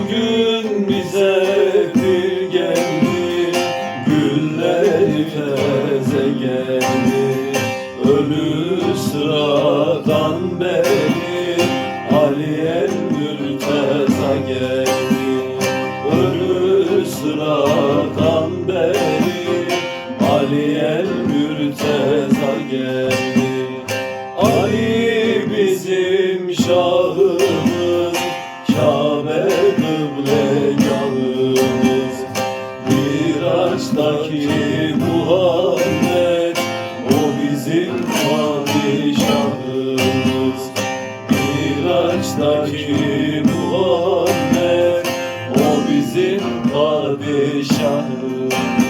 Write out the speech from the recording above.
Bugün bize bir geldi Gülleri feze geldi. Ölü sıradan beri Ali el mürteza geldi. Ölü sıradan beri Ali el mürteza geldi. Ali bizim şahımız Kabe kıble yalnız Miraç'taki Muhammed O bizim padişahımız. Miraç'taki Muhammed O bizim padişahımız.